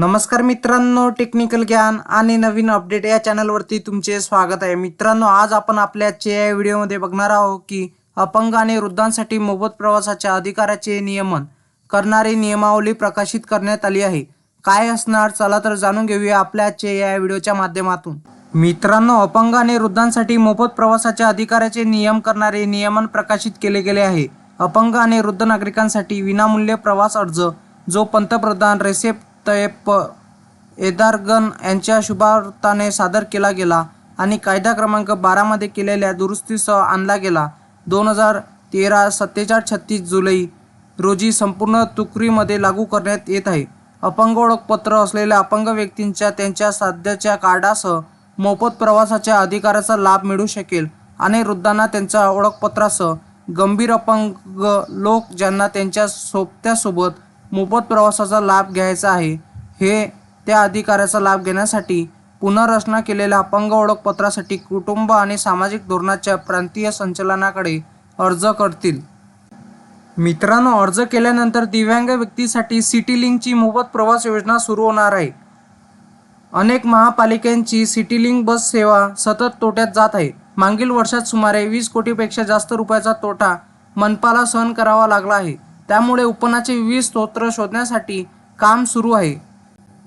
नमस्कार मित्रांनो टेक्निकल ज्ञान आणि नवीन अपडेट या चॅनलवरती तुमचे स्वागत आहे. मित्रांनो आज आपण आपल्या या व्हिडिओमध्ये बघणार आहोत की अपंग आणि वृद्धांसाठी मोफत प्रवासाच्या अधिकाराचे नियमन करणारी नियमावली प्रकाशित करण्यात आली आहे. काय असणार? चला तर जाणून घेऊया आपल्या या व्हिडिओच्या माध्यमातून. मित्रांनो अपंग आणि वृद्धांसाठी मोफत प्रवासाच्या अधिकाराचे नियम करणारे नियमन प्रकाशित केले गेले आहे. अपंग आणि वृद्ध नागरिकांसाठी विनामूल्य प्रवास अर्ज जो पंतप्रधान रेसेप तय्यप एदारगन यांच्या शुभार्थाने सादर केला गेला आणि कायदा क्रमांक बारामध्ये केलेल्या दुरुस्तीसह आणला गेला. दोन हजार तेरा सत्तेचाळीस छत्तीस जुलै रोजी संपूर्ण तुकरीमध्ये लागू करण्यात येत आहे. अपंग ओळखपत्र असलेल्या अपंग व्यक्तींच्या त्यांच्या सध्याच्या कार्डासह मोफत प्रवासाच्या अधिकाराचा लाभ मिळू शकेल आणि वृद्धांना त्यांच्या ओळखपत्रासह गंभीर अपंग लोक ज्यांना त्यांच्या सोबत्यासोबत मोफत प्रवासाचा लाभ घ्यायचा आहे. हे त्या अधिकाराचा लाभ घेण्यासाठी पुनर्रचना केलेल्या अपंग ओळखपत्रासाठी कुटुंब आणि सामाजिक धोरणाच्या प्रांतीय संचलनाकडे अर्ज करतील. मित्रांनो अर्ज केल्यानंतर दिव्यांग व्यक्तीसाठी सिटी लिंकची मोफत प्रवास योजना सुरू होणार आहे. अनेक महापालिकांची सिटी लिंक बस सेवा सतत तोट्यात जात आहे. मागील वर्षात सुमारे वीस कोटीपेक्षा जास्त रुपयाचा तोटा मनपाला सहन करावा लागला आहे. त्यामुळे उपनाचे विविध स्तोत्र शोधण्यासाठी काम सुरू आहे.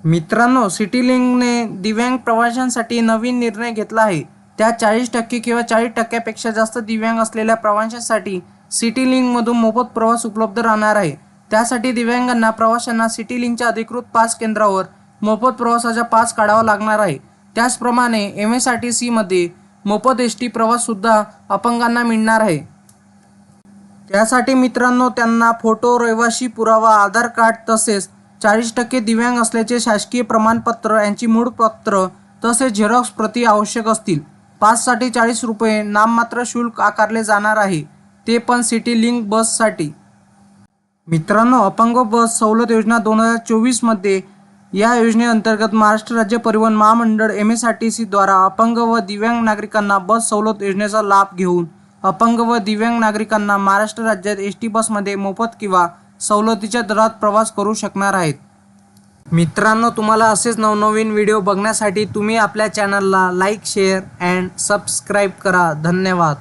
मित्रांनो सिटीलिंगने दिव्यांग प्रवाशांसाठी नवीन निर्णय घेतला आहे. त्या चाळीस टक्के किंवा चाळीस टक्क्यापेक्षा जास्त दिव्यांग असलेल्या प्रवाशांसाठी सिटीलिंकमधून मोफत प्रवास उपलब्ध राहणार आहे. त्यासाठी दिव्यांगांना प्रवाशांना सिटीलिंकच्या अधिकृत पास केंद्रावर मोफत प्रवासाचा पास काढावा लागणार आहे. त्याचप्रमाणे एम एस आर टी सीमध्ये मोफत एस टी प्रवाससुद्धा अपंगांना मिळणार आहे. त्यासाठी मित्रांनो त्यांना फोटो रहिवाशी पुरावा आधार कार्ड तसेच चाळीस टक्के दिव्यांग असल्याचे शासकीय प्रमाणपत्र यांची मूळ पत्र तसेच झेरॉक्स प्रती आवश्यक असतील. पाससाठी चाळीस रुपये नाममात्र शुल्क आकारले जाणार आहे. ते पण सिटी लिंक बससाठी. मित्रांनो अपंग बस सवलत योजना दोन हजार चोवीसमध्ये या योजनेअंतर्गत महाराष्ट्र राज्य परिवहन महामंडळ एम एस आर टी सीद्वारा अपंग व दिव्यांग नागरिकांना बस सवलत योजनेचा लाभ घेऊन अपंग व दिव्यांग नागरिकांना महाराष्ट्र राज्यात एस टी बसमध्ये मोफत किंवा सवलतीच्या दरात प्रवास करू शकणार आहेत. मित्रांनो तुम्हाला असेच नवनवीन व्हिडिओ बघण्यासाठी तुम्ही आपल्या चॅनलला लाईक शेअर अँड सबस्क्राईब करा. धन्यवाद.